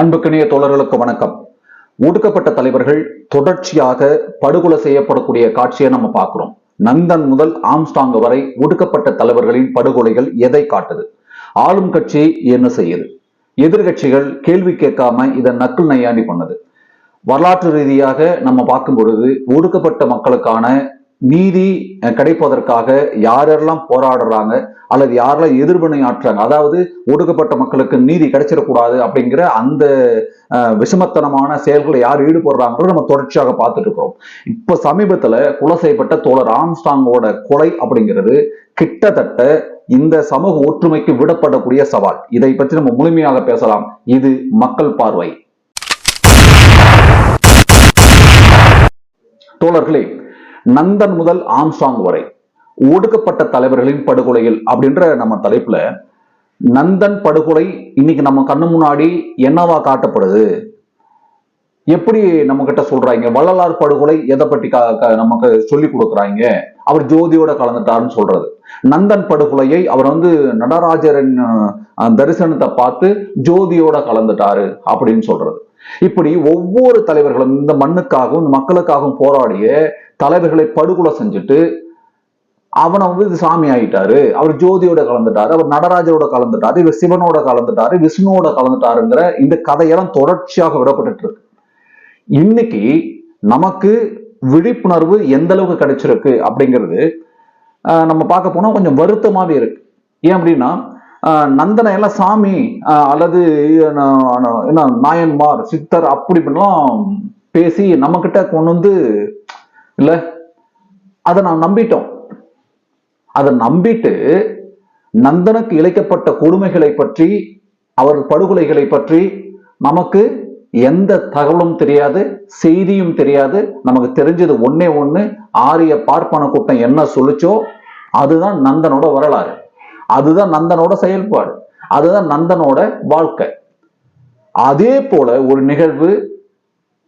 அன்புக்கினிய தோழர்களுக்கு வணக்கம். ஒடுக்கப்பட்ட தலைவர்கள் தொடர்ச்சியாக படுகொலை செய்யப்படக்கூடிய காட்சியை நம்ம பார்க்கிறோம். நந்தன் முதல் ஆம்ஸ்டாங் வரை ஒடுக்கப்பட்ட தலைவர்களின் படுகொலைகள் எதை காட்டுது? ஆளும் கட்சி என்ன செய்யுது? எதிர்கட்சிகள் கேள்வி கேட்காம இதை நக்கல் நையாண்டி பண்ணது. வரலாற்று ரீதியாக நம்ம பார்க்கும் பொழுது ஒடுக்கப்பட்ட மக்களுக்கான நீதி கிடைப்பதற்காக யாரெல்லாம் போராடுறாங்க அல்லது யாரெல்லாம் எதிர்வினை ஆற்றுறாங்க அதாவது ஒடுக்கப்பட்ட மக்களுக்கு நீதி கிடைச்சிடக்கூடாது அப்படிங்கிற அந்த விஷமத்தனமான செயல்களை யார் ஈடுபடுறாங்கிறத நம்ம தொடர்ச்சியாக பார்த்துட்டு இருக்கிறோம் இப்ப சமீபத்துல கொலை செய்யப்பட்ட தோழர் ஆம்ஸ்டாங்கோட கொலை அப்படிங்கிறது கிட்டத்தட்ட இந்த சமூக ஒற்றுமைக்கு விடப்படக்கூடிய சவால். இதை பற்றி நம்ம முழுமையாக பேசலாம். இது மக்கள் பார்வை. தோழர்களே நந்தன் முதல் ஆம்சாங் வரை. ஒடுக்கப்பட்ட தலைவர்களின் படுகொலைகள் அப்படின்ற நம்ம தலைப்புல நந்தன் படுகொலை இன்னைக்கு நம்ம கண்ணு முன்னாடி என்னவா காட்டப்படுது? எப்படி நம்ம கிட்ட சொல்றாங்க? வள்ளலார் படுகொலை எதை பற்றி நமக்கு சொல்லி கொடுக்குறாங்க? அவர் ஜோதியோட கலந்துட்டாருன்னு சொல்றது. நந்தன் படுகொலையை அவர் வந்து நடராஜரின் தரிசனத்தை பார்த்து ஜோதியோட கலந்துட்டாரு அப்படின்னு சொல்றது. இப்படி ஒவ்வொரு தலைவர்களும் இந்த மண்ணுக்காகவும் இந்த மக்களுக்காகவும் போராடிய தலைவர்களை படுகொலை செஞ்சுட்டு அவனை வந்து சாமி ஆயிட்டாரு. அவர் ஜோதியோட கலந்துட்டாரு அவர் நடராஜரோட கலந்துட்டாரு இவர் சிவனோட கலந்துட்டாரு விஷ்ணுவோட கலந்துட்டாருங்கிற இந்த கதையெல்லாம் தொடர்ச்சியாக விடப்பட்டுட்டு இருக்கு இன்னைக்கு நமக்கு விழிப்புணர்வு எந்த அளவுக்கு கிடைச்சிருக்கு அப்படிங்கிறது ஆஹ், நம்ம பார்க்க போனா கொஞ்சம் வருத்தமாவே இருக்கு. ஏன் அப்படின்னா நந்தனை எல்லாம் சாமி அல்லது என்ன நாயன்மார் சித்தர் அப்படி இப்படிலாம் பேசி நம்ம கிட்ட கொண்டு வந்து இல்ல அதை நான் நம்பிட்டோம். அதை நம்பிட்டு நந்தனுக்கு இழைக்கப்பட்ட கொடுமைகளை பற்றி அவர் படுகொலைகளை பற்றி நமக்கு எந்த தகவலும் தெரியாது செய்தியும் தெரியாது. நமக்கு தெரிஞ்சது ஒன்னே ஒன்று ஆரிய பார்ப்பன கூட்டம் என்ன சொல்லுச்சோ அதுதான் நந்தனோட வரலாறு. அதுதான் நந்தனோட செயல்பாடு. அதுதான் நந்தனோட வாழ்க்கை. அதே போல ஒரு நிகழ்வு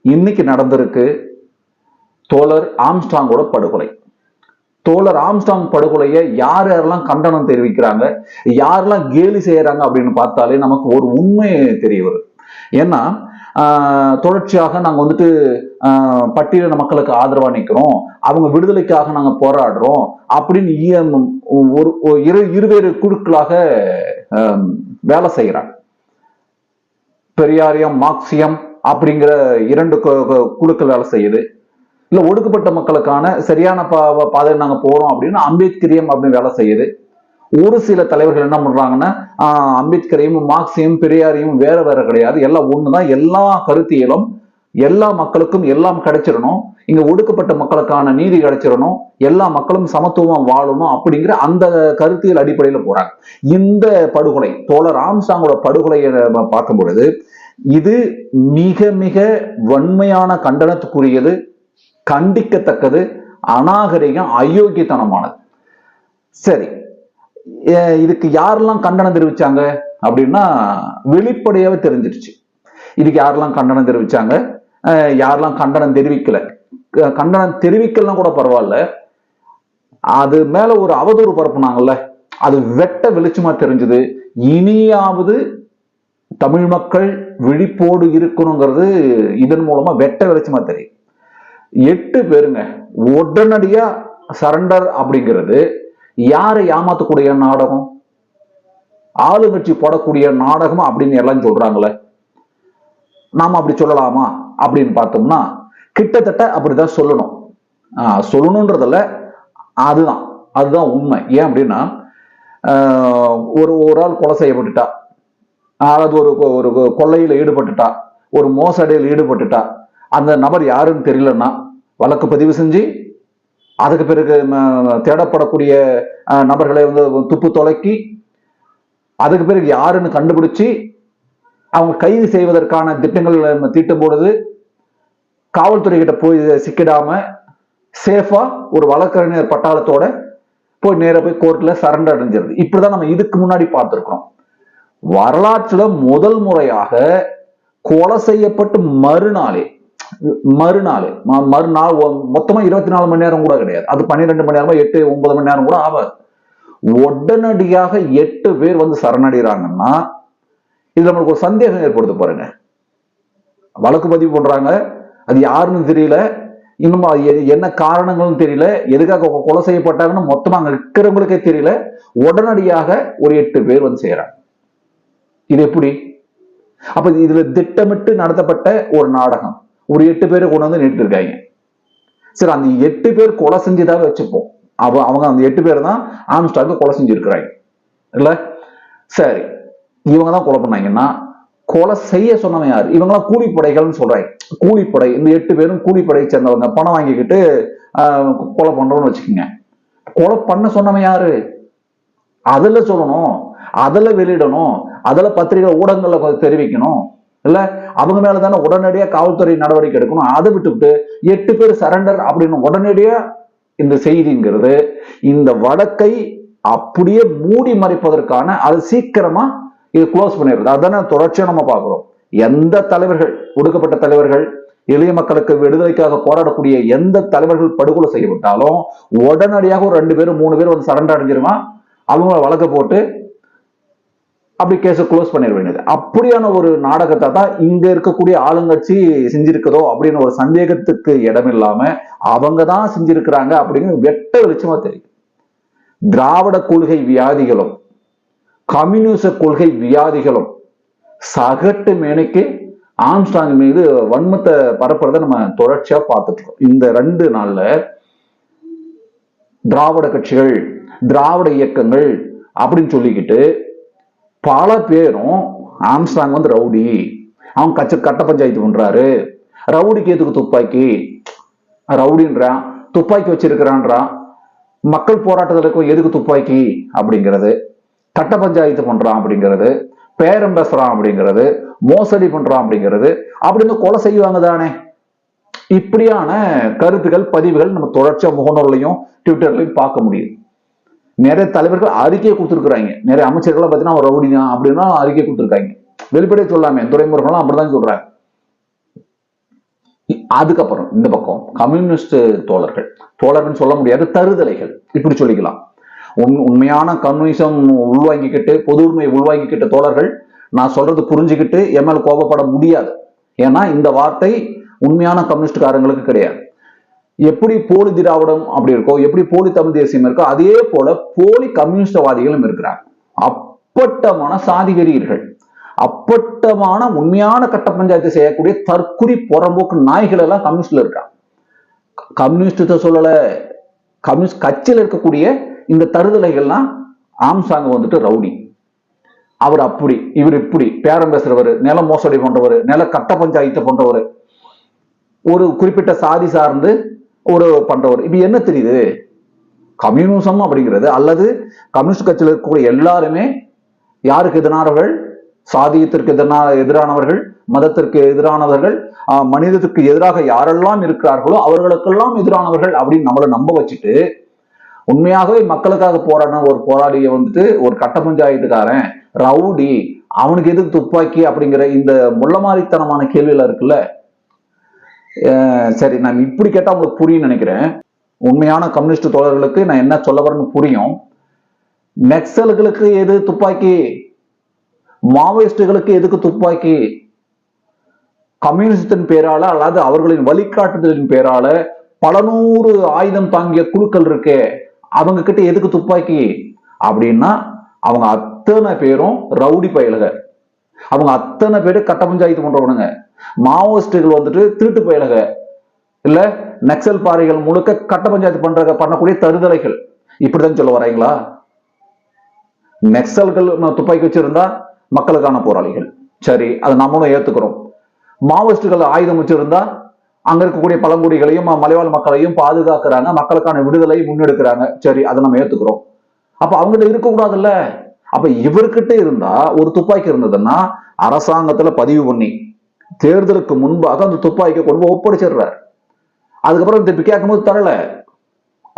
இன்னைக்கு நடந்திருக்கு. தோழர் ஆம்ஸ்டாங்கோட படுகொலை. தோழர் ஆம்ஸ்டாங் படுகொலையை யார் யாரெல்லாம் கண்டனம் தெரிவிக்கிறாங்க யாரெல்லாம் கேலி செய்யறாங்க அப்படின்னு பார்த்தாலே நமக்கு ஒரு உண்மை தெரிய வருது ஏன்னா தொடர்ச்சியாக நாங்கள் வந்துட்டு பட்டியலின மக்களுக்கு ஆதரவாக நிற்கிறோம் அவங்க விடுதலைக்காக நாங்கள் போராடுறோம் அப்படின்னு ஒரு ஒரு இரு இருவேறு குழுக்களாக வேலை செய்கிறாங்க. பெரியாரியம் மார்க்சியம் அப்படிங்கிற இரண்டு கு- குழுக்கள் வேலை செய்யுது. இல்லை ஒடுக்கப்பட்ட மக்களுக்கான சரியான பா- பாதையில் நாங்கள் போகிறோம் அப்படின்னு அம்பேத்கரியம் அப்படின்னு வேலை செய்யுது. ஒரு சில தலைவர்கள் என்ன பண்றாங்கன்னா அம்பேத்கரையும் மார்க்ஸையும் பெரியாரையும் வேற வேற கிடையாது. எல்லாம் ஒண்ணுதான். எல்லா கருத்தியலும் எல்லா மக்களுக்கும் எல்லாம் கிடைச்சிடணும். இங்க ஒடுக்கப்பட்ட மக்களுக்கான நீதி கிடைச்சிடணும். எல்லா மக்களும் சமத்துவம் வாழணும் அப்படிங்கிற அந்த கருத்தியல் அடிப்படையில போறாங்க. இந்த படுகொலை தோழர் ஆம்சாங்கோட படுகொலையை நம்ம பார்க்கும் பொழுது இது மிக மிக வன்மையான கண்டனத்துக்குரியது கண்டிக்கத்தக்கது அநாகரிகம் அயோக்கியத்தனமானது. சரி இதுக்கு யாரெல்லாம் கண்டனம் தெரிவிச்சாங்க அப்படின்னா வெளிப்படையாவே தெரிஞ்சிருச்சு. இதுக்கு யாரெல்லாம் கண்டனம் தெரிவிச்சாங்க? யாரெல்லாம் கண்டனம் தெரிவிக்கல? கண்டனம் தெரிவிக்கலாம் கூட பரவாயில்ல. அது மேல ஒரு அவதூறு பரப்புனாங்கல்ல அது வெட்ட வெளிச்சமா தெரிஞ்சது. இனியாவது தமிழ் மக்கள் விழிப்போடு இருக்கணுங்கிறது இதன் மூலமா வெட்ட வெளிச்சமா தெரியும் எட்டு பேருங்க உடனடியா சரண்டர் அப்படிங்கிறது யாரை ஏமாத்தக்கூடிய நாடகம்? ஆளுங்கட்சி போடக்கூடிய நாடகம் அப்படின்னு எல்லாம் சொல்றாங்களே. நாம அப்படி சொல்லலாமா? அப்படின்னு பார்த்தோம்னா கிட்டத்தட்ட அப்படிதான் சொல்லணும். சொல்லணுன்றதுல அதுதான் அதுதான் உண்மை. ஏன் அப்படின்னா ஒரு ஒரு ஆள் கொலை செய்யப்பட்டுட்டா. அதாவது ஒரு ஒரு கொள்ளையில் ஈடுபட்டுட்டா. ஒரு மோசடியில் ஈடுபட்டுட்டா. அந்த நபர் யாருன்னு தெரியலன்னா வழக்கு பதிவு செஞ்சு அதுக்கு பிறகு தேடப்படக்கூடிய நபர்களை வந்து துப்பு தொலைக்கி அதுக்கு பிறகு யாருன்னு கண்டுபிடிச்சு அவங்க கைது செய்வதற்கான திட்டங்கள் நம்ம தீட்டும் பொழுது காவல்துறை கிட்ட போய் சிக்கிடாம சேஃபா ஒரு வழக்கறிஞர் பட்டாளத்தோட போய் நேராக போய் கோர்ட்ல சரண்டர் அடைஞ்சிருது. இப்படிதான் நம்ம இதுக்கு முன்னாடி பார்த்துருக்கிறோம். வரலாற்றுல முதல் முறையாக கொலை செய்யப்பட்டு மறுநாளே மறுநாள். மறுநாள் மொத்தமா இருபத்தி நாலு மணி நேரம் கூட கிடையாது. அது பன்னிரெண்டு மணி நேரமா எட்டு ஒன்பது மணி நேரம் கூட ஆகாது. உடனடியாக எட்டு பேர் வந்து சரணடைகிறாங்கன்னா இது நம்மளுக்கு ஒரு சந்தேகம் ஏற்படுத்த பாருங்க வழக்கு பதிவு பண்றாங்க. அது யாருன்னு தெரியல. இன்னும் அது என்ன காரணங்களும் தெரியல. எதுக்காக கொலை செய்யப்பட்டாங்கன்னு மொத்தமா அங்க இருக்கிறவங்களுக்கே தெரியல. உடனடியாக ஒரு எட்டு பேர் வந்து செய்யறாங்க. இது எப்படி? அப்ப இதுல திட்டமிட்டு நடத்தப்பட்ட ஒரு நாடகம். ஒரு எட்டு பேரை கொண்டு வந்து நிறுத்திருக்காங்க சரி அந்த எட்டு பேர் கொலை செஞ்சதாக வச்சுப்போம். அவ அவங்க அந்த எட்டு பேர் தான் ஆம்ஸ்டாக்கு கொலை செஞ்சிருக்கிறாங்க. இல்ல? சரி இவங்க தான் கொலை பண்ணாங்கன்னா கொலை செய்ய சொன்னவன் யார்? இவங்கெல்லாம் கூலிப்படைகள்னு சொல்றாங்க. கூலிப்படை இந்த எட்டு பேரும் கூலிப்படையை சேர்ந்தவங்க. பணம் வாங்கிக்கிட்டு ஆஹ், கொலை பண்றோம்னு வச்சுக்கோங்க. கொலை பண்ண சொன்னவன் யாரு? அதில் சொல்லணும் அதில் வெளியிடணும் அதில் பத்திரிகை ஊடகங்களில் தெரிவிக்கணும். இல்ல? அவங்க மேல தானே உடனடியா காவல்துறை நடவடிக்கை எடுக்கணும். அதை விட்டுவிட்டு எட்டு பேர் சரண்டர் அப்படின்னு உடனடியா இந்த செய்திங்கிறது இந்த வழக்கை அப்படியே மூடி மறைப்பதற்கான அது சீக்கிரமா இது க்ளோஸ் பண்ணிடுறது. அதானே தொடர்ச்சியா நம்ம பார்க்குறோம். எந்த தலைவர்கள் ஒடுக்கப்பட்ட தலைவர்கள் எளிய மக்களுக்கு விடுதலைக்காக போராடக்கூடிய எந்த தலைவர்கள் படுகொலை செய்யப்பட்டாலும் உடனடியாக ஒரு ரெண்டு பேரும் மூணு பேர் வந்து சரண்டர் அடைஞ்சிருவான் அவங்க வழக்க போட்டு அப்படி கேஸை க்ளோஸ் பண்ணிட வேண்டியது. அப்படியான ஒரு நாடகத்தை தான் இங்க இருக்கக்கூடிய ஆளுங்கட்சி செஞ்சிருக்குதோ அப்படின்னு ஒரு சந்தேகத்துக்கு இடமில்லாம அவங்க தான் செஞ்சிருக்கிறாங்க அப்படின்னு வெட்ட வெளிச்சமா தெரியும். திராவிட கொள்கை வியாதிகளும் கம்யூனிச கொள்கை வியாதிகளும் சகட்டு மேனைக்கு ஆம்ஸ்டாங் மீது வன்மத்தை பரப்புறதை நம்ம தொடர்ச்சியா பார்த்துட்டு இருக்கோம். இந்த ரெண்டு நாள்ல திராவிட கட்சிகள் திராவிட இயக்கங்கள் அப்படின்னு சொல்லிக்கிட்டு பல பேரும் ஆம்ஸ்டாங் வந்து ரவுடி. அவன் கச்ச கட்ட பஞ்சாயத்து பண்றாரு. ரவுடிக்கு எதுக்கு துப்பாக்கி? ரவுடின்றான் துப்பாக்கி வச்சிருக்கிறான்றான் மக்கள் போராட்டத்திற்கு எதுக்கு துப்பாக்கி? அப்படிங்கிறது. கட்ட பஞ்சாயத்து பண்றான் அப்படிங்கிறது. பேரம் பேசுறான் அப்படிங்கிறது. மோசடி பண்றான் அப்படிங்கிறது. அப்படின்னு கொலை செய்வாங்க தானே. இப்படியான கருத்துக்கள் பதிவுகள் நம்ம தொடர்ச்சியா முகநூல்லையும் ட்விட்டர்லையும் பார்க்க முடியுது. நிறைய தலைவர்கள் அறிக்கையை கொடுத்துருக்குறாங்க. நிறைய அமைச்சர்கள் பார்த்தீங்கன்னா அவர் ரவுடி தான் அப்படின்னா அறிக்கை கொடுத்துருக்காங்க. வெளிப்படையை சொல்லாமே துறைமுருகெல்லாம் அப்படிதான் சொல்றாங்க. அதுக்கப்புறம் இந்த பக்கம் கம்யூனிஸ்ட் தோழர்கள். தோழர்கள் சொல்ல முடியாது தருதலைகள். இப்படி சொல்லிக்கலாம். உண் உண்மையான கம்யூனிசம் உள்வாங்கிக்கிட்டு பொது உண்மை உள்வாங்கிக்கிட்ட தோழர்கள் நான் சொல்றது புரிஞ்சுக்கிட்டு எம்எல் கோபப்பட முடியாது. ஏன்னா இந்த வார்த்தை உண்மையான கம்யூனிஸ்ட்காரங்களுக்கு கிடையாது. எப்படி போலி திராவிடம் அப்படி இருக்கோ எப்படி போலி தமிழ் தேசியம் இருக்கோ அதே போல போலி கம்யூனிஸ்டவாதிகளும் இருக்கிறாங்க. அப்பட்டமான சாதிகரியர்கள் அப்பட்டமான உண்மையான கட்ட பஞ்சாயத்து செய்யக்கூடிய தற்குறி புறம்போக்கு நாய்கள் எல்லாம் கம்யூனிஸ்ட்ல இருக்காங்க. கம்யூனிஸ்ட சொல்லல கம்யூனிஸ்ட் கட்சியில் இருக்கக்கூடிய இந்த தருதலைகள்லாம் ஆம்சாங்க வந்துட்டு ரவுடி. அவர் அப்படி இவர் இப்படி பேரம் பேசுறவர் நில மோசடி பண்றவர் நில கட்ட பஞ்சாயத்து பண்றவர் ஒரு குறிப்பிட்ட சாதி சார்ந்து ஒரு பண்றவர். இப்ப என்ன தெரியுது? கம்யூனிசம் அப்படிங்கிறது அல்லது கம்யூனிஸ்ட் கட்சியில் இருக்கக்கூடிய எல்லாருமே யாருக்கு எதிரானவர்கள்? சாதியத்திற்கு எதிரான எதிரானவர்கள் மதத்திற்கு எதிரானவர்கள் மனிதத்துக்கு எதிராக யாரெல்லாம் இருக்கிறார்களோ அவர்களுக்கெல்லாம் எதிரானவர்கள் அப்படின்னு நம்மளை நம்ப வச்சுட்டு உண்மையாகவே மக்களுக்காக போராடின ஒரு போராளியை வந்துட்டு ஒரு கட்ட பஞ்சாயத்துக்காரன் ரவுடி அவனுக்கு எதுக்கு துப்பாக்கி அப்படிங்கிற இந்த முள்ளமாரித்தனமான கேள்வியில இருக்குல்ல? சரி நான் இப்படி கேட்டா உங்களுக்கு புரியும் நினைக்கிறேன். உண்மையான கம்யூனிஸ்ட் தோழர்களுக்கு நான் என்ன சொல்ல வரேன்னு புரியும். நெக்சல்களுக்கு எது துப்பாக்கி? மாவோயிஸ்டுகளுக்கு எதுக்கு துப்பாக்கி? கம்யூனிஸ்டின் பேரால அல்லது அவர்களின் வழிகாட்டுதலின் பேரால பல நூறு ஆயுதம் தாங்கிய குழுக்கள் இருக்கே அவங்க கிட்ட எதுக்கு துப்பாக்கி? அப்படின்னா அவங்க அத்தனை பேரும் ரவுடி பயலுக. அவங்க அத்தனை பேரும் கட்ட பஞ்சாயத்து பண்றவனுங்க. மாவோயிஸ்டுகள் வந்துட்டு திருட்டு பயலுக. இல்ல நக்சல் பாறைகள் முழுக்க கட்ட பஞ்சாயத்து பண்ற பண்ணக்கூடிய தருதலைகள். இப்படிதான் சொல்ல வரீங்களா நெக்சல்கள் துப்பாக்கி வச்சிருந்தா மக்களுக்கான போராளிகள். சரி அதை நம்மளும் ஏத்துக்கிறோம். மாவோயிஸ்டுகள் ஆயுதம் வச்சிருந்தா அங்க இருக்கக்கூடிய பழங்குடிகளையும் மலைவாழ் மக்களையும் பாதுகாக்கிறாங்க. மக்களுக்கான விடுதலை முன்னெடுக்கிறாங்க. சரி அதை நம்ம ஏத்துக்கிறோம். அப்ப அவங்ககிட்ட இருக்கக்கூடாதுல்ல. அப்ப இவர்கிட்ட இருந்தா ஒரு துப்பாக்கி இருந்ததுன்னா அரசாங்கத்துல பதிவு பண்ணி தேர்தலுக்கு முன்பாக அந்த துப்பாக்கியை கொண்டு போய் ஒப்படைச்சிடுறார். அதுக்கப்புறம் திருப்பி கேட்கும்போது தரல.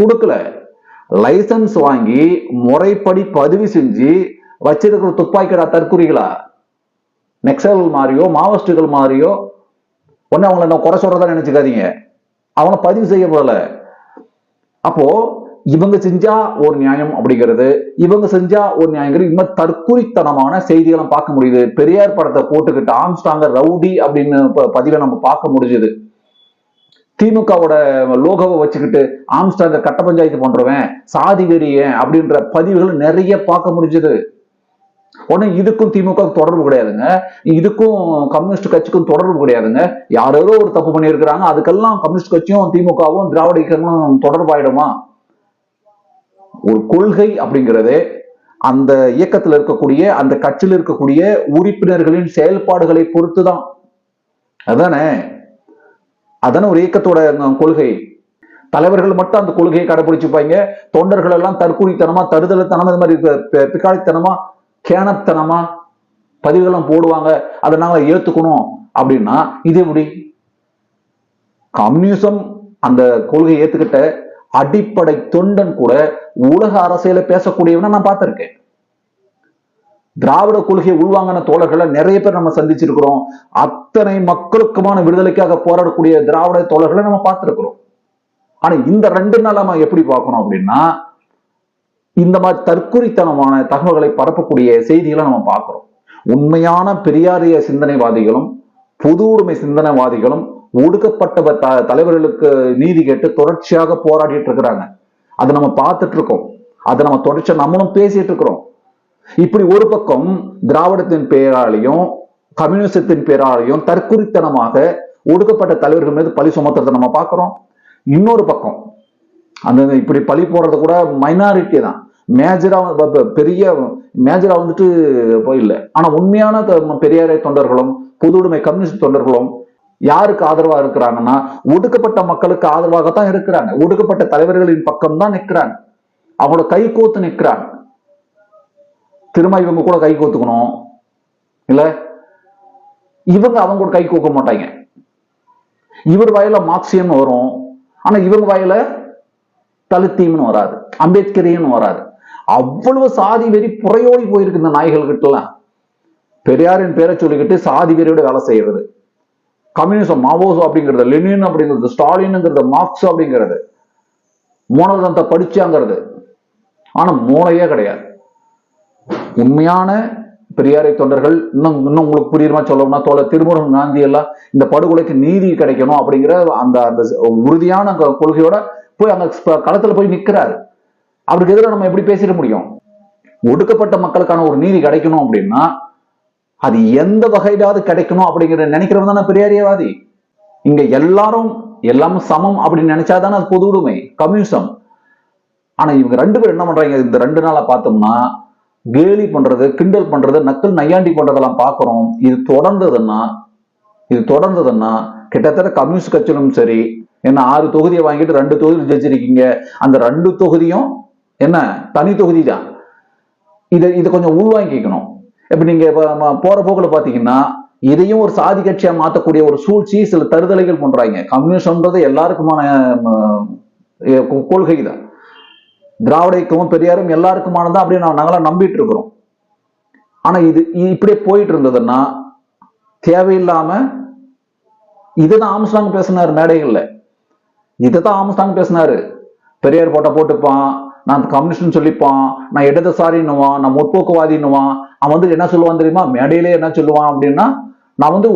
கொடுக்கல. லைசன்ஸ் வாங்கி முறைப்படி பதிவு செஞ்சு வச்சிருக்கிற துப்பாக்கிடா தற்குறிகளா? நெக்சல் மாதிரியோ மாவோஸ்டுகள் மாதிரியோ ஒன்னு அவங்கள நான் குறை சொல்றதா நினைச்சுக்காதீங்க. அவனை பதிவு செய்ய போல. அப்போ இவங்க செஞ்சா ஒரு நியாயம் அப்படிங்கிறது இவங்க செஞ்சா ஒரு நியாயங்கிறது இவங்க தற்கொலைத்தனமான செய்திகளை பார்க்க முடியுது. பெரியார் படத்தை போட்டுக்கிட்டு ஆம்ஸ்டாங்க ரவுடி அப்படின்னு பதிவை நம்ம பார்க்க முடிஞ்சுது. திமுகவோட லோகோவை வச்சுக்கிட்டு ஆம்ஸ்டாங்க கட்ட பஞ்சாயத்து பண்றவன் சாதி வெறியன் அப்படின்ற பதிவுகள் நிறைய பார்க்க முடிஞ்சது. உடனே இதுக்கும் திமுக தொடர்பு கிடையாதுங்க. இதுக்கும் கம்யூனிஸ்ட் கட்சிக்கும் தொடர்பு கிடையாதுங்க. யாரோ ஒரு தப்பு பண்ணியிருக்கிறாங்க. அதுக்கெல்லாம் கம்யூனிஸ்ட் கட்சியும் திமுகவும் திராவிட இயக்கங்களும் தொடர்பாயிடுமா? ஒரு கொள்கை அப்படிங்கிறது அந்த இயக்கத்தில் இருக்கக்கூடிய அந்த கட்சியில் இருக்கக்கூடிய உறுப்பினர்களின் செயல்பாடுகளை பொறுத்து தான் அதானே? அதான ஒரு இயக்கத்தோட கொள்கை. தலைவர்கள் மட்டும் அந்த கொள்கையை கடைபிடிச்சுப்பாங்க தொண்டர்கள் எல்லாம் தற்கூரித்தனமா தருதலத்தனமா இந்த மாதிரி பிக்காளித்தனமா கேனத்தனமா பதிவுகள்லாம் போடுவாங்க. அதை நாங்கள் ஏத்துக்கணும் அப்படின்னா இது எப்படி? கம்யூனிசம் அந்த கொள்கையை ஏத்துக்கிட்ட அடிப்படை தொண்டன் கூட உலக அரசியல பேசக்கூடியவனை நான் பார்த்திருக்கேன். திராவிட கொள்கையை உள்வாங்கின தோழர்களை நிறைய பேர் நம்ம சந்திச்சிருக்கிறோம். அத்தனை மக்களுக்குமான விடுதலைக்காக போராடக்கூடிய திராவிட தோழர்களை நம்ம பார்த்திருக்கிறோம். ஆனா இந்த ரெண்டு நாள் நம்ம எப்படி பார்க்கணும் அப்படின்னா இந்த மாதிரி தற்குறித்தனமான தகவல்களை பரப்பக்கூடிய செய்திகளை நம்ம பார்க்கிறோம். உண்மையான பெரியாரிய சிந்தனைவாதிகளும் பொது உடைமை சிந்தனைவாதிகளும் ஒடுக்கப்பட்ட த- தலைவர்களுக்கு நீதி கேட்டு தொடர்ச்சியாக போராடிட்டு இருக்கிறாங்க. அதை நம்ம பார்த்துட்டு இருக்கோம். அதை நம்ம தொடர்ச்சியாக நம்மளும் பேசிட்டு இருக்கிறோம். இப்படி ஒரு பக்கம் திராவிடத்தின் பெயராலையும் கம்யூனிசத்தின் பெயராலையும் தற்குறித்தனமாக ஒடுக்கப்பட்ட தலைவர்கள் மீது பழி சுமத்துறதை நம்ம பார்க்கிறோம். இன்னொரு பக்கம் அந்த இப்படி பழி போடுறது கூட மைனாரிட்டி தான். மேஜரா பெரிய மேஜரா வந்துட்டு இல்லை ஆனா உண்மையான பெரியாரை தொண்டர்களும் பொதுவுடைமை உடைமை கம்யூனிஸ்ட் தொண்டர்களும் யாருக்கு ஆதரவா இருக்கிறாங்கன்னா ஒடுக்கப்பட்ட மக்களுக்கு ஆதரவாகத்தான் இருக்கிறாங்க. ஒடுக்கப்பட்ட தலைவர்களின் பக்கம் தான் நிற்கிறாங்க. அவங்களோட கை கோத்து நிற்கிறாங்க. திரும்ப இவங்க கூட கை கோத்துக்கணும் இல்ல? இவங்க அவங்க கூட கை கோக்க மாட்டாங்க. இவர் வாயில மார்க்சியம் வரும். ஆனா இவங்க வாயில தலித்தீம்னு வராது. அம்பேத்கரியன்னு வராது. அவ்வளவு சாதி வெறி புறையோடி போயிருக்கு இந்த நாய்கள் எல்லாம் பெரியாரின் பேரை சொல்லிக்கிட்டு சாதி வெறியோட வேலை செய்யறது. கம்யூனிசம் மாவோசோ அப்படிங்கிறது லெனின் அப்படிங்கிறது ஸ்டாலினுங்கிறது மார்க்ஸ் அப்படிங்கிறது. மூலதனத்தை படிச்சாங்கிறது. ஆனா மூளையே கிடையாது. உண்மையான பெரியாரை தொண்டர்கள் இன்னும் இன்னும் உங்களுக்கு புரியுமா சொல்லணும்னா தோழர் திருமுருகன் காந்தி எல்லாம் இந்த படுகொலைக்கு நீதி கிடைக்கணும் அப்படிங்கிற அந்த அந்த உறுதியான கொள்கையோட போய் அந்த களத்துல போய் நிக்கிறாரு. அவருக்கு எதிராக நம்ம எப்படி பேசிட முடியும்? ஒடுக்கப்பட்ட மக்களுக்கான ஒரு நீதி கிடைக்கணும் அப்படின்னா அது எந்த வகையிலாவது கிடைக்கணும் அப்படிங்கிற நினைக்கிறவன் தானே பெரியாரியவாதி? இங்க எல்லாரும் எல்லாமே சமம் அப்படின்னு நினைச்சாதானே அது பொது உடைமை கம்யூனிசம். ஆனா இவங்க ரெண்டு பேரும் என்ன பண்றாங்க? இந்த ரெண்டு நாளா பார்த்தோம்னா கேலி பண்றது கிண்டல் பண்றது நக்கல் நையாண்டி பண்றதெல்லாம் பாக்குறோம் இது தொடர்ந்ததுன்னா இது தொடர்ந்ததுன்னா கிட்டத்தட்ட கம்யூனிஸ்ட் கட்சியிலும் சரி என்ன ஆறு தொகுதியை வாங்கிட்டு ரெண்டு தொகுதியில் ஜெயிச்சிருக்கீங்க. அந்த ரெண்டு தொகுதியும் என்ன தனி தொகுதி தான் இதை இதை கொஞ்சம் உள்வாங்கிக்கணும். இப்போ நீங்கள் இப்போ போகிற போக்கில் பார்த்தீங்கன்னா இதையும் ஒரு சாதி கட்சியாக மாற்றக்கூடிய ஒரு சூழ்ச்சி சில தருதலைகள் பண்ணுறாங்க கம்யூனிசம்ன்றது எல்லாருக்குமான கொள்கை தான் திராவிட இயக்கமும் பெரியாரும் எல்லாருக்குமானதான் அப்படியே நான் நாங்களாம் நம்பிட்டு இருக்கிறோம் ஆனால் இது இப்படியே போயிட்டு இருந்ததுன்னா தேவையில்லாம இதுதான் ஆம்ஸ்டாங் பேசினார் மேடைகளில். இதை தான் ஆம்ஸ்டாங் பேசினாரு. பெரியார் போட்ட போட்டுப்பான் நான் கம்யூனிஸ்ட்னு சொல்லிப்பான் நான் இடதுசாரின்னுவான் நான் முற்போக்குவாதின்னுவான். அவன் வந்து என்ன சொல்லுவான் தெரியுமா? மேடையிலே என்ன சொல்லுவான் அப்படின்னா நான் வந்து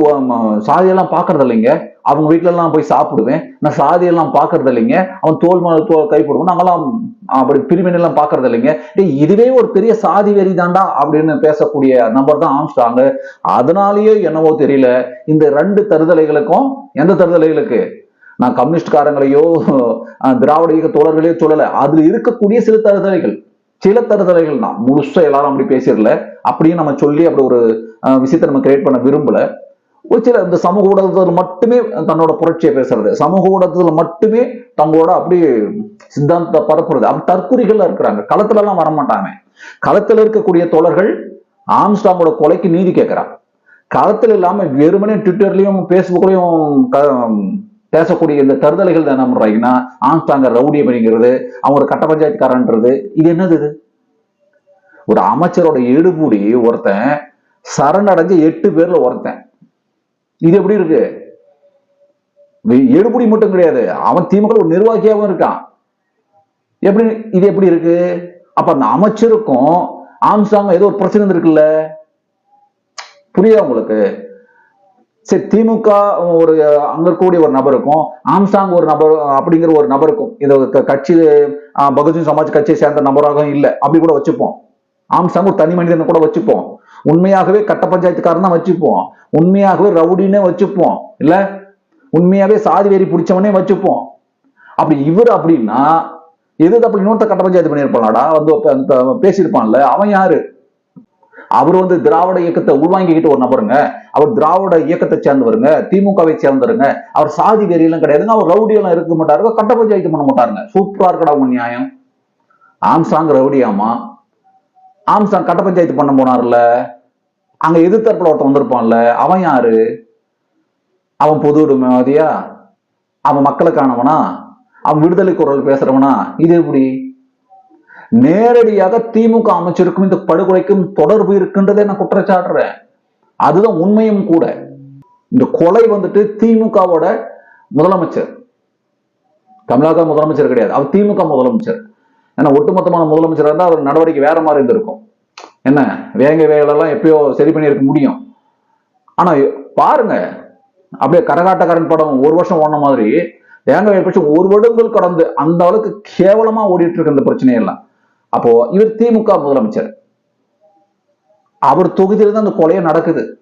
சாதியெல்லாம் பார்க்கறது இல்லைங்க அவங்க வீட்டிலலாம் போய் சாப்பிடுவேன். நான் சாதியெல்லாம் பார்க்கறது இல்லைங்க அவன் தோல் மேல தோல் கை போடுவோம் நாங்கெல்லாம் அப்படி பிரிவினெல்லாம் பார்க்கறது இல்லைங்க இதுவே ஒரு பெரிய சாதி வெறி தாண்டா அப்படின்னு பேசக்கூடிய நம்பர் தான் ஆம்ஸ்டாங்க அதனாலேயே என்னவோ தெரியல. இந்த ரெண்டு தருதலைகளுக்கும் எந்த தருதலைகளுக்கு? நான் கம்யூனிஸ்ட்காரங்களையோ திராவிட இயக்க தோழர்களையோ சொல்லலை. அதுல இருக்கக்கூடிய சில தருதலைகள் சில தருதலைகள் தான் முழுசா எல்லாரும் அப்படி பேசிடல. அப்படியும் நம்ம சொல்லி அப்படி ஒரு விஷயத்தை நம்ம கிரியேட் பண்ண விரும்பல. ஒரு சில இந்த சமூக ஊடகத்தில் மட்டுமே தன்னோட புரட்சியை பேசுறது சமூக ஊடகத்தில் மட்டுமே தங்களோட அப்படியே சித்தாந்தத்தை பரப்புறது அப்படி தற்குறிகள் இருக்கிறாங்க. களத்துல எல்லாம் வரமாட்டாங்க. களத்துல இருக்கக்கூடிய தோழர்கள் ஆம்ஸ்டாங்கோட கொலைக்கு நீதி கேட்கிறாங்க. களத்துல இல்லாம வெறுமனே ட்விட்டர்லயும் பேஸ்புக்லயும் க- பேசக்கூடிய இந்த தருதலைகள் தான் என்ன பண்றாங்கன்னா ஆங்ஸ்டாங்க ரவுடி அப்படிங்கிறது அவங்க ஒரு கட்ட பஞ்சாயத்துக்காரன்றது. இது என்னது இது? ஒரு அமைச்சரோட எடுபூடி ஒருத்தன் சரணடைஞ்ச எட்டு பேர்ல ஒருத்தன். இது எப்படி இருக்கு? எடுபடி மட்டும் கிடையாது. அவன் திமுக ஒரு நிர்வாகியாவும் இருக்கான். எப்படி இது எப்படி இருக்கு? அப்ப அந்த அமைச்சருக்கும் ஆம்சாங்க ஏதோ ஒரு பிரச்சனை இருக்குல்ல புரியுதா உங்களுக்கு? சரி திமுக ஒரு அங்க இருக்கக்கூடிய ஒரு நபருக்கும் ஆம்சாங் ஒரு நபர் அப்படிங்கிற ஒரு நபருக்கும் இது க- கட்சி பகுஜன் சமாஜ் கட்சியை சேர்ந்த நபராகவும் இல்லை அப்படி கூட வச்சுப்போம். ஆம்சாங் ஒரு தனி மனிதனை கூட வச்சுப்போம். உண்மையாகவே கட்ட பஞ்சாயத்துக்காரன் தான் வச்சுப்போம். உண்மையாகவே ரவுடினே வச்சுப்போம். இல்ல? உண்மையாவே சாதி வெறி பிடிச்சவனே வச்சுப்போம். அப்படி இவர் அப்படின்னா எது அப்படி இன்னொருத்த கட்ட பஞ்சாயத்து பண்ணியிருப்பானாடா? வந்து பேசியிருப்பான்ல. அவன் யாரு? அவர் வந்து திராவிட இயக்கத்தை உள்வாங்கிக்கிட்டு ஒரு நபருங்க. அவர் திராவிட இயக்கத்தை சேர்ந்தவருங்க. திமுகவை சேர்ந்தவருங்க. அவர் சாதி வெறியெல்லாம் கிடையாதுங்க அவர் ரவுடியெல்லாம் இருக்க மாட்டாருங்க கட்ட பஞ்சாயத்து பண்ண மாட்டாருங்க. சூப்பரா இருக்கடா உங்க நியாயம். ஆம்சாங் ரவுடியாமா ஆம்சாங் கட்ட பஞ்சாயத்து பண்ண போனார்ல அங்க எதிர்த்தரப்புல ஒருத்தன் வந்திருப்பான்ல. அவன் யாரு? அவன் பொது உடைமைவாதியா அவன் மக்களுக்கானவனா? அவன் விடுதலை குரல் பேசுறவனா? இது எப்படி? நேரடியாக திமுக அமைச்சருக்கும் இந்த படுகொலைக்கும் தொடர்பு இருக்குன்றதை நான் குற்றச்சாட்டுறேன். அதுதான் உண்மையும் கூட. இந்த கொலை வந்துட்டு திமுகவோட முதலமைச்சர். தமிழக முதலமைச்சர் கிடையாது. அவர் திமுக முதலமைச்சர். ஏன்னா ஒட்டுமொத்தமான முதலமைச்சராக இருந்தால் அவர் நடவடிக்கை வேற மாதிரி இருந்திருக்கும். என்ன? வேங்க வேலைலாம் எப்பயோ சரி பண்ணியிருக்க முடியும். ஆனா பாருங்க. அப்படியே கரகாட்டக்காரன் படம் ஒரு வருஷம் ஓடின மாதிரி தேங்காய் பட்சம் ஒரு வருடங்கள் கடந்து அந்த அளவுக்கு கேவலமா ஓடிட்டு இருக்கு இந்த பிரச்சனையெல்லாம். அப்போ இவர் திமுக முதலமைச்சர். அவர் தொகுதியில தான் அந்த கொலையை நடக்குது.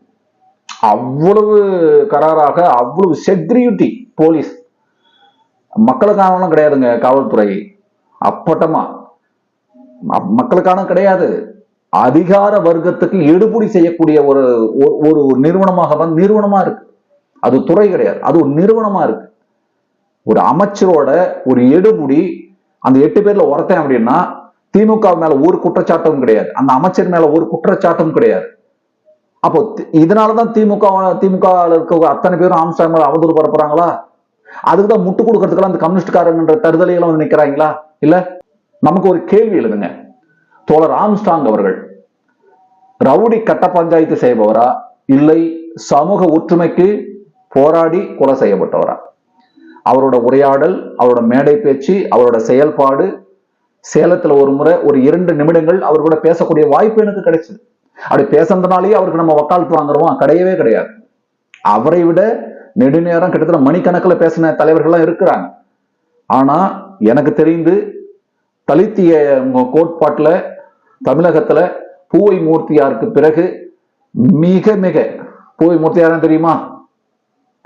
அவ்வளவு கராராக அவ்வளவு செக்யூரிட்டி போலீஸ். மக்களுக்கானவங்களும் கிடையாதுங்க காவல்துறை. அப்பட்டமா. மக்களுக்கான கிடையாது. அதிகார வர்க்கத்துக்கு எடுபடி செய்யக்கூடிய ஒரு ஒரு- ஒரு நிறுவனமாக வந்து நிறுவனமா இருக்கு. அது துறை கிடையாது. அது ஒரு நிறுவனமா இருக்கு. ஒரு அமைச்சரோட ஒரு எடுபுடி அந்த எட்டு பேர்ல ஒருத்தன் அப்படின்னா திமுக மேல ஒரு குற்றச்சாட்டும் கிடையாது. அந்த அமைச்சர் மேல ஒரு குற்றச்சாட்டும் கிடையாது. அப்போ இதனாலதான் திமுக திமுக இருக்க அத்தனை பேரும் ஆம்சாங் மேல அவதூறு பரப்புறாங்களா? அதுக்குதான் முட்டு கொடுக்கறதுக்கெல்லாம் அந்த கம்யூனிஸ்ட்காரங்கன்ற தருதலையெல்லாம் வந்து நிக்கிறாங்களா? இல்ல? நமக்கு ஒரு கேள்வி எழுதுங்க. தோழர் ஆம்ஸ்டாங் அவர்கள் ரவுடி கட்ட பஞ்சாயத்து செய்பவரா? இல்லை சமூக ஒற்றுமைக்கு போராடி கொலை செய்யப்பட்டவரா? அவரோட உரையாடல் அவரோட மேடை பேச்சு அவரோட செயல்பாடு சேலத்துல ஒரு முறை ஒரு இரண்டு நிமிடங்கள் அவர் கூட பேசக்கூடிய வாய்ப்பு எனக்கு கிடைச்சது. அப்படி பேசுறதுனாலேயே அவருக்கு நம்ம வக்காலத்து வாங்குறோம்? கிடையவே கிடையாது. அவரை விட நெடுநேரம் கிட்டத்தட்ட மணிக்கணக்கில் பேசின தலைவர்கள்லாம் இருக்கிறாங்க. ஆனா எனக்கு தெரிந்து தலித்திய கோட்பாட்டில் தமிழகத்துல பூவை மூர்த்தியாருக்கு பிறகு மிக மிக பூவை மூர்த்தியாரன் தெரியுமா?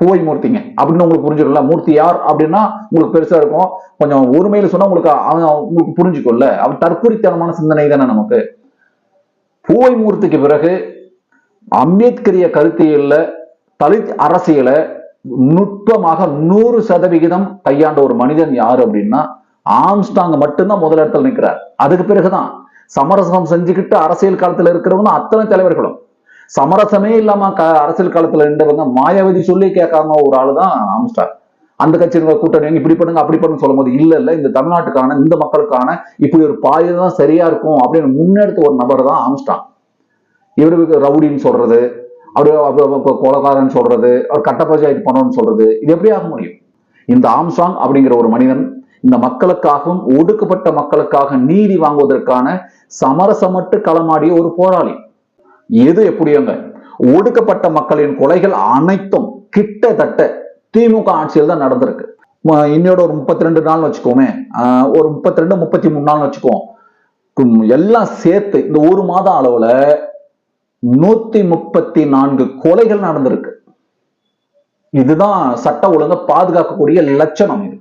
பூவை மூர்த்திங்க அப்படின்னு உங்களுக்கு புரிஞ்சுக்கல மூர்த்தி யார் அப்படின்னா உங்களுக்கு பெருசா இருக்கும். கொஞ்சம் ஒருமையில சொன்னா உங்களுக்கு அவன் உங்களுக்கு புரிஞ்சுக்கொள்ள அவன் தற்கொலைத்தனமான சிந்தனை தானே நமக்கு. பூவை மூர்த்திக்கு பிறகு அம்பேத்கரிய கருத்தியல்ல தலித் அரசியலை நுட்பமாக நூறு சதவிகிதம் கையாண்ட ஒரு மனிதன் யாரு அப்படின்னா ஆம்ஸ்டாங் மட்டும்தான் முதல் இடத்துல நிற்கிறார் அதுக்கு பிறகுதான் சமரசம் செஞ்சுக்கிட்டு அரசியல் காலத்துல இருக்கிறவங்க அத்தனை தலைவர்களும். சமரசமே இல்லாம க அரசியல் காலத்துல நின்றவங்க மாயாவதி சொல்லி கேட்காம ஒரு ஆள் தான் ஆம்ஸ்டார். அந்த கட்சியில கூட்டணி இப்படி பண்ணுங்க அப்படி பண்ணுங்க சொல்லும் போது இல்ல இல்ல இந்த தமிழ்நாட்டுக்கான இந்த மக்களுக்கான இப்படி ஒரு பாதை தான் சரியா இருக்கும் அப்படின்னு முன்னெடுத்த ஒரு நபர் தான் ஆம்ஸ்டாங் இவருக்கு ரவுடின்னு சொல்றது அவரு அவ- சொல்றது அவர் கட்ட பஞ்சாயத்து பண்ணணும்னு சொல்றது இது எப்படி ஆக முடியும்? இந்த ஆம்சாங் அப்படிங்கிற ஒரு மனிதன் இந்த மக்களுக்காகவும் ஒடுக்கப்பட்ட மக்களுக்காக நீதி வாங்குவதற்கான சமரசமட்டு களமாடிய ஒரு போராளி. எது எப்படியோங்க? ஒடுக்கப்பட்ட மக்களின் கொலைகள் அனைத்தும் கிட்டத்தட்ட திமுக ஆட்சியில் தான் நடந்திருக்கு. இன்னோட ஒரு முப்பத்தி ரெண்டு நாள் வச்சுக்கோமே. ஆஹ் ஒரு முப்பத்தி ரெண்டு முப்பத்தி மூணு நாள் வச்சுக்கோம் எல்லாம் சேர்த்து இந்த ஒரு மாதம் அளவுல நூத்தி முப்பத்தி நான்கு கொலைகள் நடந்திருக்கு. இதுதான் சட்ட ஒழுங்கை பாதுகாக்கக்கூடிய லட்சணம் இது.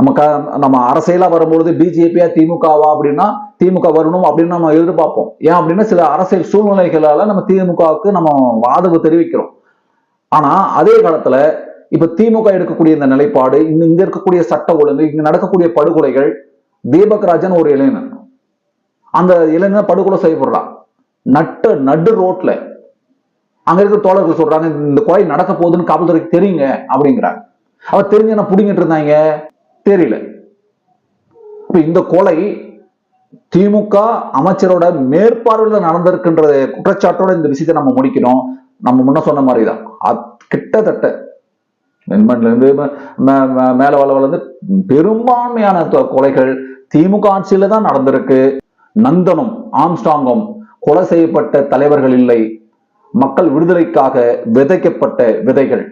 நம்ம க நம்ம அரசியலா வரும்பொழுது பிஜேபியா திமுகவா அப்படின்னா திமுக வரணும் அப்படின்னு நம்ம எதிர்பார்ப்போம். ஏன் அப்படின்னா சில அரசியல் சூழ்நிலைகளால நம்ம திமுகவுக்கு நம்ம ஆதரவு தெரிவிக்கிறோம். ஆனா அதே காலத்துல இப்ப திமுக எடுக்கக்கூடிய இந்த நிலைப்பாடு இங்க இங்க இருக்கக்கூடிய சட்ட ஒழுங்கு இங்க நடக்கக்கூடிய படுகொலைகள் தீபக் ராஜன் ஒரு இளைஞன். அந்த இளைஞன் படுகொலை செய்யப்படுறான். நட்ட நடு ரோட்ல. அங்க இருக்க தோழர்கள் சொல்றாங்க இந்த கொலை நடக்க போகுதுன்னு காவல்துறைக்கு தெரியுங்க அப்படிங்கிறாங்க. அவர் தெரிஞ்சு என்ன புடிங்கிட்டு இருந்தாங்க? தெரியல. இப்ப இந்த கொலை திமுக அமைச்சரோட மேற்பார்வையில் நடந்திருக்கின்ற குற்றச்சாட்டோட இந்த விஷயத்தை நம்ம முடிக்கணும். நம்ம முன்ன சொன்ன மாதிரி தான் கிட்டத்தட்ட வெண்மண்ல மேல பெரும்பான்மையான கொலைகள் திமுக ஆட்சியில தான் நடந்திருக்கு. நந்தனும் ஆம்ஸ்டாங்கும் கொலை செய்யப்பட்ட தலைவர்கள் இல்லை. மக்கள் விடுதலைக்காக விதைக்கப்பட்ட விதைகள்.